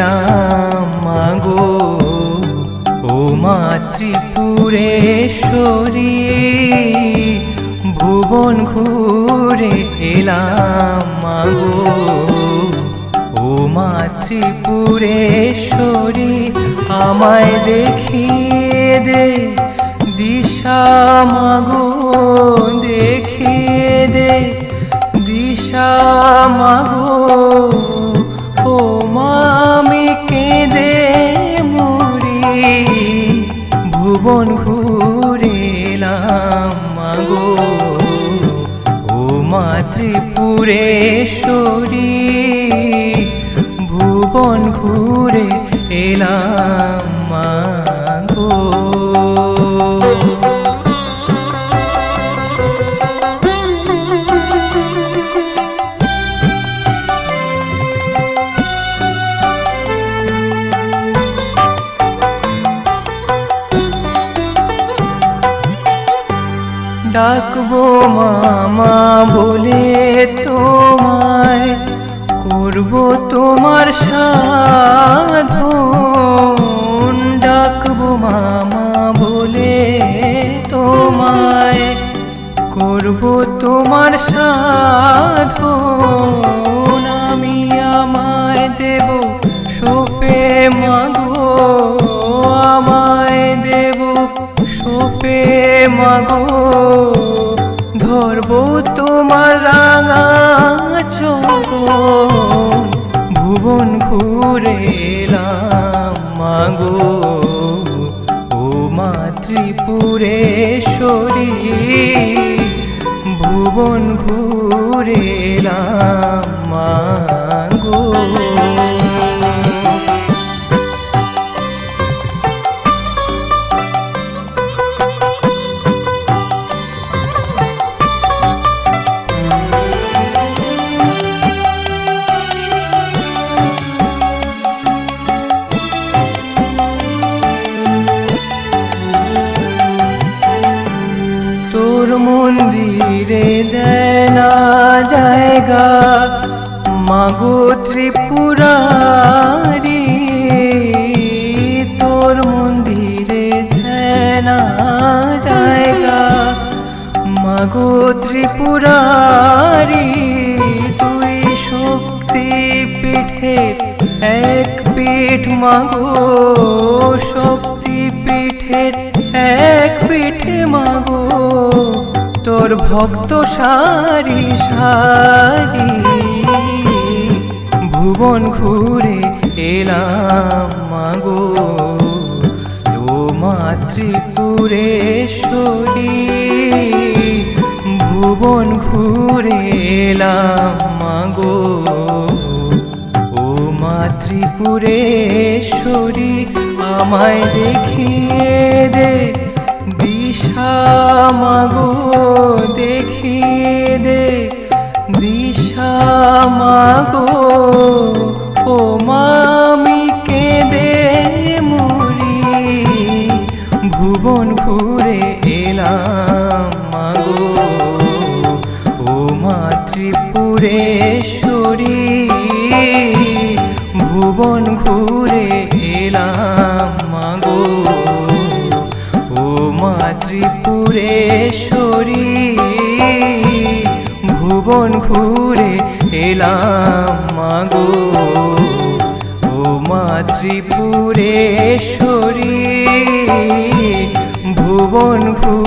এলাম, মাগো। ও মাতৃপুরেশ্বরী ভুবন ঘুরে এলাম, মাগো। ও মাতৃপুরেশ্বরী আমায় দেখিয়ে দে দিশা, মাগো। দেখিয়ে দে দিশা, মাগো। ভুবন ঘুরে এলাম মাগো। ও মাতৃপুরেশ্বরী ভুবন ঘুরে এলাম। ডাকবো মামা বলে তোমায়, করব তোমার সাধন। ডাকবো মামা বলে তোমায়, করব তোমার সাধন। আমি আমায় দেব সোপে মাগো, আমায় দেব সোপে মাগো। ধরবো তোমার রাঙা চোখ ভুবন ঘুরে মাগো। ও মা মাতৃপুরেশ্বরী ভুবন ঘুরে মন্দিরে দেয় না জায়গা, মাগো ত্রিপুরারি। তোর মন্দিরে দেয় না জায়গা, মাগো ত্রিপুরারি। তুই শক্তি পিঠে এক পিঠ, মাগো শক্তি পিঠের এক পিঠে, মাগো তোর ভক্ত সারি সারি ভুবন ঘুরে এলাম মাগো। ও মাতৃপুরেশ্বরী, ভুবন ঘুরে এলাম মাগো। ও মাতৃপুরেশ্বরী, আমায় দেখিয়ে দে দিশা মাগো দেখিয়ে দে। দিশা মাগো, ও মামি কেঁদে মরি ভুবন ঘুরে এলাম মাগো, ও মাতৃপুরেশ্বরী ভুবন ঘুরে এলাম মাতৃপুরেশ্বরী ভুবন ঘুরে এলাম মাগো। ও মাতৃপুরেশ্বরী ভুবন ঘুরে মা